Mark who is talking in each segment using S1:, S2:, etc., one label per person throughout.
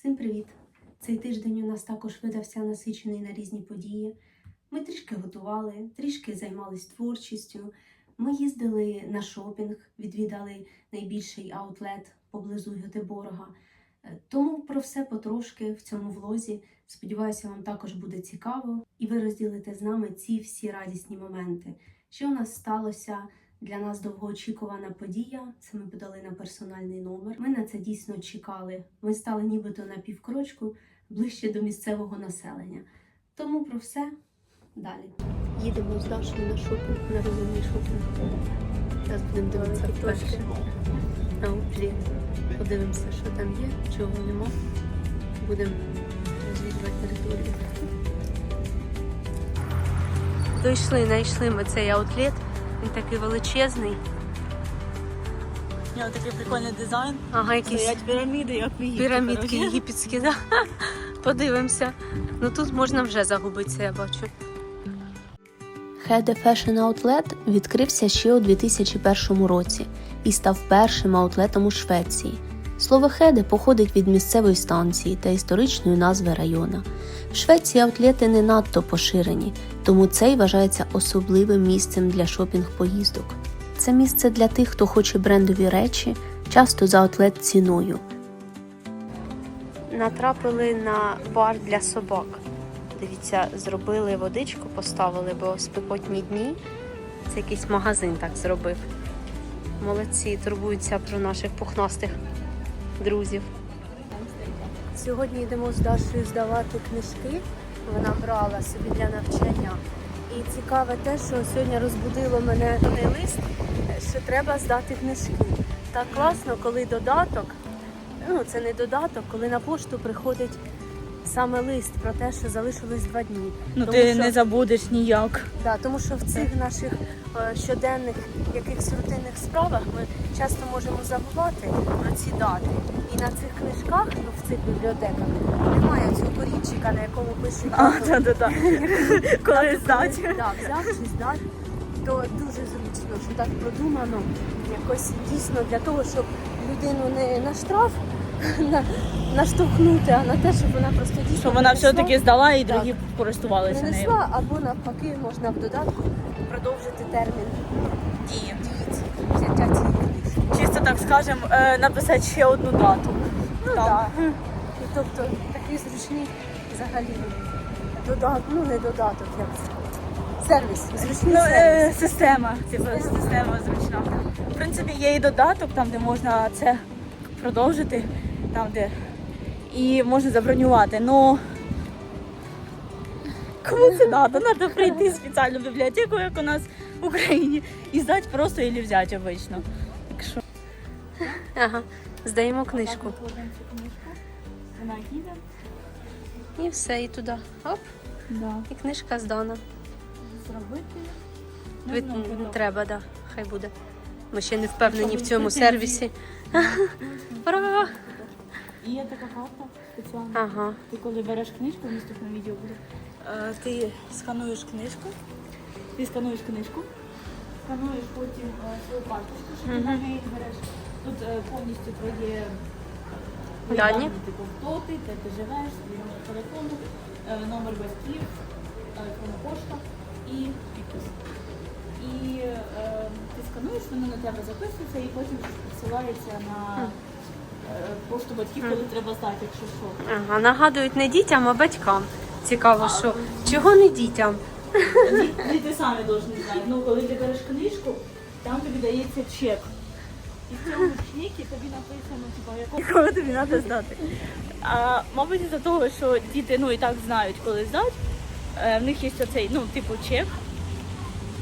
S1: Всім привіт! Цей тиждень у нас також видався насичений на різні події. Ми трішки готували, трішки займались творчістю. Ми їздили на шопінг, відвідали найбільший аутлет поблизу Гетеборга. Е, Тому про все потрошки в цьому влозі. Сподіваюся, вам також буде цікаво, і ви розділите з нами ці всі радісні моменти. Що у нас сталося для нас довгоочікувана подія. Це ми подали на персональний номер. Ми на це дійсно чекали. Ми стали нібито на півкрочку ближче до місцевого населення. Тому про все далі. Їдемо з Дашою на шопінг, на розумний шопінг. Зараз будемо дивитися вперше. Аутлет. Подивимося, що там є, чого нема. Будемо розвідувати територію. Дійшли, знайшли ми цей аутлет. Він такий величезний.
S2: У нього такий прикольний дизайн.
S1: Ага, якісь
S2: Стоять піраміди, як в Єгипті.
S1: пірамідки
S2: коротше.
S1: єгипетські, да? Подивимося. Ну тут можна вже загубитися, я бачу.
S3: Хеде Fashion Outlet відкрився ще у 2001 році і став першим аутлетом у Швеції. Слово хеде походить від місцевої станції та історичної назви района. В Швеції аутлети не надто поширені, тому цей вважається особливим місцем для шопінг-поїздок. Це місце для тих, хто хоче брендові речі, часто за аутлет ціною.
S1: Натрапили на бар для собак. Дивіться, зробили водичку, поставили, бо спекотні дні. Це якийсь магазин так зробив. Молодці, турбуються про наших пухнастих друзів. Сьогодні йдемо з Дашою здавати книжки. Вона брала собі для навчання. І цікаве те, що сьогодні розбудило мене той лист, що треба здати книжки. Так класно, коли додаток, ну це не додаток, коли на пошту приходить саме лист про те, що залишилось два дні.
S2: Ну
S1: Тому
S2: ти
S1: що-
S2: не забудеш ніяк.
S1: Да, тому що в цих наших е, щоденних якихось рутинних справах ми часто можемо забувати про ці дати. І на цих книжках, ну в цих бібліотеках, немає цього корінчика, на якому пишуть
S2: А, так, так, так. Коли здать.
S1: Да, взяв чи здав, то дуже зручно, що так продумано, якось дійсно для того, щоб людину не на штраф на, наштовхнути, а на те, щоб вона просто дійсно
S2: Що вона
S1: принесла.
S2: все-таки здала і другі користувалися нею.
S1: Принесла або навпаки можна в додатку продовжити термін
S2: Дії.
S1: дії взяття цієї книжки.
S2: Чисто так скажемо, е, написати ще одну дату.
S1: Ну так. І тобто такі зручні взагалі додаток, ну не додаток, як це. сервіс. Зручний
S2: Ну,
S1: сервіс.
S2: е, система. Типу, система зручна. В принципі, є і додаток, там, де можна це продовжити, там, де і можна забронювати. Ну кому це треба? Треба прийти в спеціальну бібліотеку, як у нас в Україні, і здати просто і взяти обично. Так що
S1: Ага. Здаємо книжку.
S2: Вона їде.
S1: І все, і туди. Оп,
S2: Да.
S1: і книжка здана.
S2: Зробити. Ну,
S1: Не треба, да. Хай буде. Ми ще не впевнені в цьому сервісі. Ура!
S2: І є така карта спеціальна.
S1: Ага.
S2: Ти коли береш книжку, в наступному відео буде. е, Ти скануєш книжку, ти скануєш книжку, скануєш потім е, свою карточку, що ти
S1: Мгм.
S2: на неї береш. Тут е, повністю твоє твої
S1: Дані.
S2: типу, хто ти, де ти живеш, твій номер телефону, е, номер батьків, електронна пошта і підпис. І е, ти скануєш, воно на тебе записується і потім посилається на пошту батьків, коли треба здати, якщо що.
S1: Ага. Нагадують не дітям, а батькам. Цікаво, що чого не дітям?
S2: Ді- Діти самі повинні знати. Ну, коли ти береш книжку, там тобі дається чек. І в цьому чекі тобі написано, типу, якого тобі треба здати. А, мабуть, із-за того, що діти ну, і так знають, коли здати, е, в них є оцей, ну, типу, чек.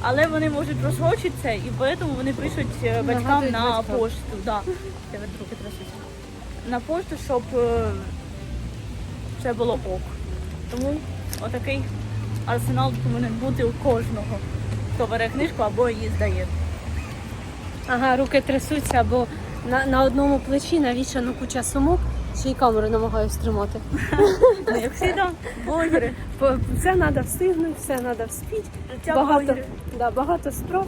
S2: Але вони можуть просрочити це, і тому вони пишуть е, батькам
S1: Нагадують
S2: на
S1: батькам.
S2: пошту. Да. Тебе руки. На пошту, щоб це було ок. Тому отакий арсенал повинен бути у кожного, хто бере книжку або її здає.
S1: Ага, руки трясуться, бо на, на одному плечі навішано куча сумок, ще й камеру намагаюсь тримати.
S2: Ну, як завжди, блогери.
S1: Все треба встигнути, все треба вспіти. Багато, да, багато справ.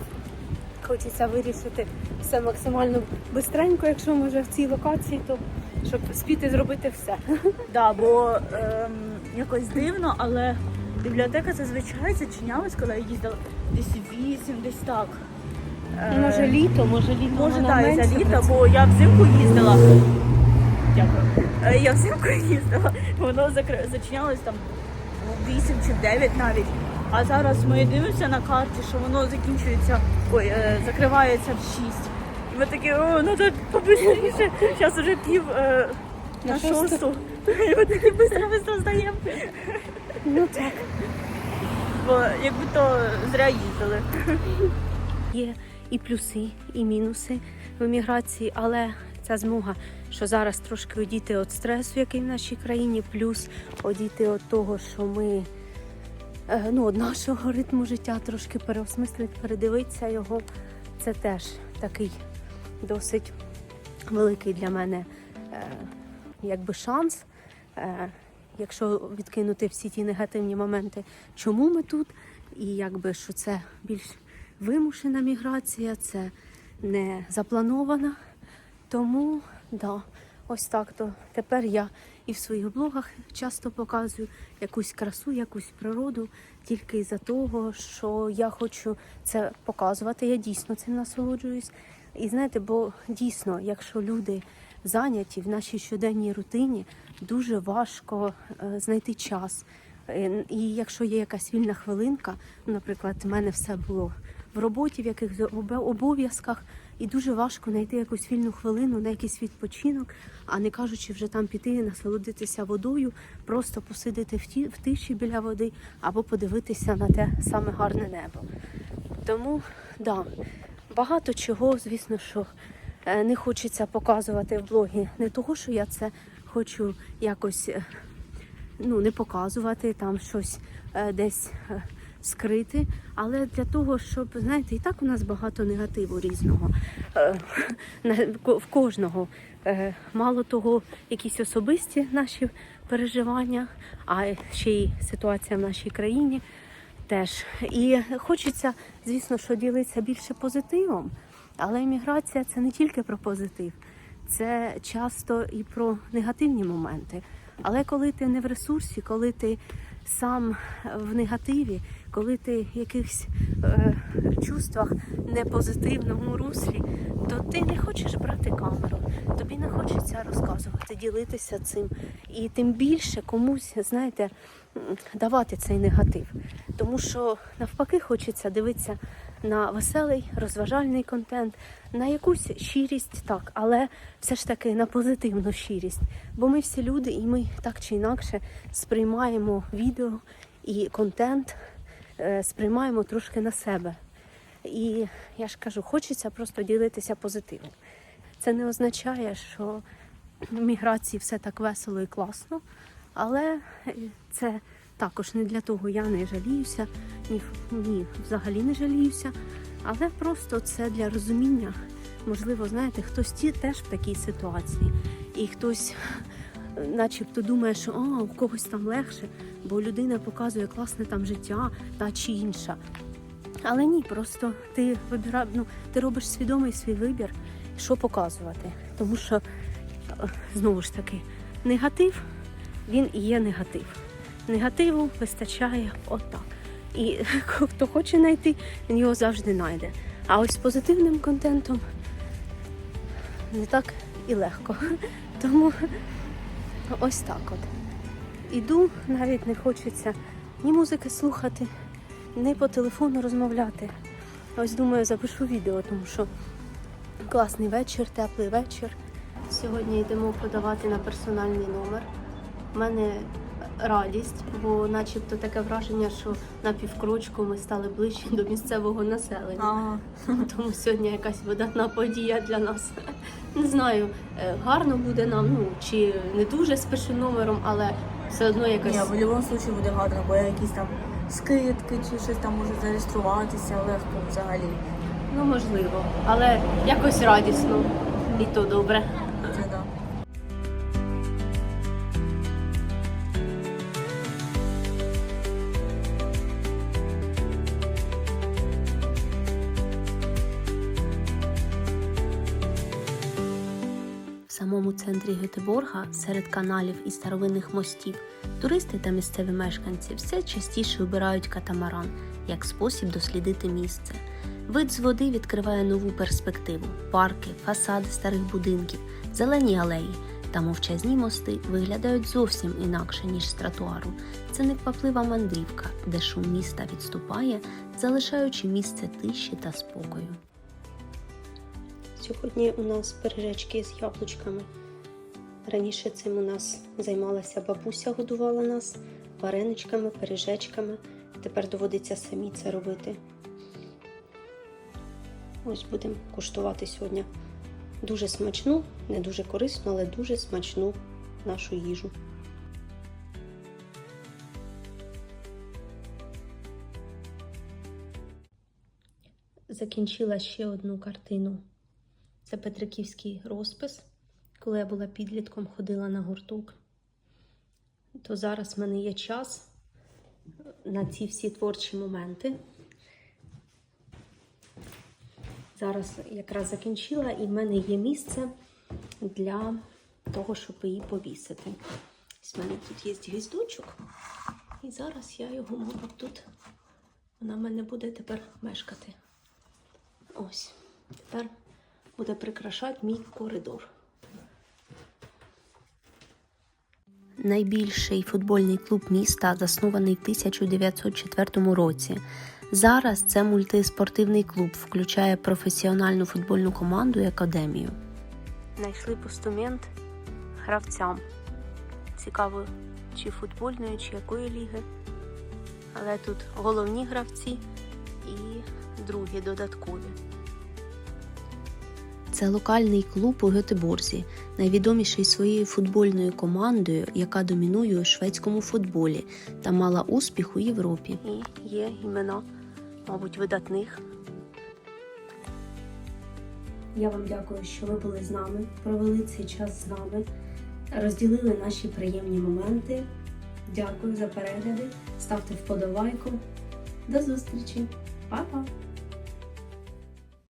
S1: Хочеться вирішити все максимально бистренько, якщо ми вже в цій локації, то щоб спіти зробити все.
S2: Да, бо ем, якось дивно, але бібліотека зазвичай зачинялась, коли я їздила десь вісім, десь так. Е,
S1: Може літо, може літо.
S2: Може,
S1: вона
S2: так, і за літо,
S1: працює.
S2: бо я взимку їздила. Дякую. Е, Я взимку їздила, воно закр- зачинялось там у 8 чи в 9 навіть. А зараз ми дивимося на карті, що воно закінчується, ой, е, закривається в 6. І ми такі, о, ну так побистріше. Зараз уже пів е, на
S1: шосту.
S2: І ми такі бистро-бистро здаємо.
S1: Ну так.
S2: Бо якби то зря їздили.
S1: Є і плюси, і мінуси в еміграції, але ця змога, що зараз трошки одійти від стресу, який в нашій країні, плюс одійти від того, що ми е, ну, від нашого ритму життя трошки переосмислити, передивитися його. Це теж такий досить великий для мене е, якби шанс. Е, якщо відкинути всі ті негативні моменти, чому ми тут, і якби що це більш вимушена міграція, це не запланована. Тому да, ось так то тепер я і в своїх блогах часто показую якусь красу, якусь природу, тільки із-за того, що я хочу це показувати. Я дійсно цим насолоджуюсь. І знаєте, бо дійсно, якщо люди зайняті в нашій щоденній рутині, дуже важко е, знайти час. Е, І якщо є якась вільна хвилинка, ну, наприклад, в мене все було в роботі, в обе- обов'язках, і дуже важко знайти якусь вільну хвилину на якийсь відпочинок, а не кажучи вже там піти, насолодитися водою, просто посидіти в, ті, в тиші біля води або подивитися на те саме гарне небо. Тому да, багато чого, звісно, що е, не хочеться показувати в блогі. Не того, що я це хочу якось е, ну, не показувати, там щось е, десь скрити, але для того, щоб, знаєте, і так у нас багато негативу різного в кожного. Мало того, якісь особисті наші переживання, а ще й ситуація в нашій країні теж. І хочеться, звісно, що ділитися більше позитивом, але імміграція це не тільки про позитив, це часто і про негативні моменти. Але коли ти не в ресурсі, коли ти сам в негативі, коли ти в якихось е, чувствах не позитивному руслі, то ти не хочеш брати камеру, тобі не хочеться розказувати, ділитися цим. І тим більше комусь, знаєте, давати цей негатив. Тому що навпаки хочеться дивитися на веселий, розважальний контент, на якусь щирість, так, але все ж таки на позитивну щирість. Бо ми всі люди, і ми так чи інакше сприймаємо відео і контент, е, сприймаємо трошки на себе. І я ж кажу, хочеться просто ділитися позитивом. Це не означає, що в міграції все так весело і класно, але е, це також не для того я не жаліюся, ні, ні взагалі не жаліюся, але просто це для розуміння. Можливо, знаєте, хтось ті теж в такій ситуації, і хтось е, начебто думає, що а, у когось там легше, бо людина показує класне там життя та чи інша. Але ні, просто ти вибира, ну, ти робиш свідомий свій вибір, що показувати. Тому що, е, знову ж таки, негатив він і є негатив. Негативу вистачає отак. І хто хоче знайти, він його завжди знайде. А ось з позитивним контентом не так і легко. Тому ось так от. Іду, навіть не хочеться ні музики слухати, ні по телефону розмовляти. Ось думаю, запишу відео, тому що класний вечір, теплий вечір. Сьогодні йдемо подавати на персональний номер. У мене радість, бо начебто таке враження, що на півкрочку ми стали ближче до місцевого населення.
S2: Ага.
S1: Тому сьогодні якась видатна подія для нас. Не знаю, е, гарно буде нам, ну чи не дуже з першим номером, але все одно якось.
S2: Ні, в будь-якому випадку буде гарно, бо я якісь там скидки чи щось там можу зареєструватися легко взагалі.
S1: Ну можливо, але якось радісно. І то добре.
S2: Це да.
S1: В самому центрі Гетеборга, серед каналів і старовинних мостів, туристи та місцеві мешканці все частіше обирають катамаран як спосіб дослідити місце. Вид з води відкриває нову перспективу: парки, фасади старих будинків, зелені алеї та мовчазні мости виглядають зовсім інакше, ніж з тротуару. Це некваплива мандрівка, де шум міста відступає, залишаючи місце тиші та спокою. Сьогодні у нас пиріжечки з яблучками. Раніше цим у нас займалася бабуся, годувала нас вареничками, пиріжечками. Тепер доводиться самі це робити. Ось будемо куштувати сьогодні дуже смачну, не дуже корисну, але дуже смачну нашу їжу. Закінчила ще одну картину. Це Петриківський розпис. Коли я була підлітком, ходила на гурток. То зараз в мене є час на ці всі творчі моменти. Зараз якраз закінчила, і в мене є місце для того, щоб її повісити. Ось в мене тут є гвіздочок, і зараз я його, мабуть, тут вона в мене буде тепер мешкати. Ось, тепер буде прикрашати мій коридор. Найбільший футбольний клуб міста заснований в 1904 році. Зараз це мультиспортивний клуб, включає професіональну футбольну команду і академію. Знайшли постумент гравцям. Цікаво, чи футбольної, чи якої ліги. Але тут головні гравці і другі додаткові. Це локальний клуб у Гетеборзі, найвідоміший своєю футбольною командою, яка домінує у шведському футболі та мала успіх у Європі. І є імена, мабуть, видатних.
S4: Я вам дякую, що ви були з нами, провели цей час з нами, розділили наші приємні моменти. Дякую за перегляди. Ставте вподобайку. До зустрічі. Па-па!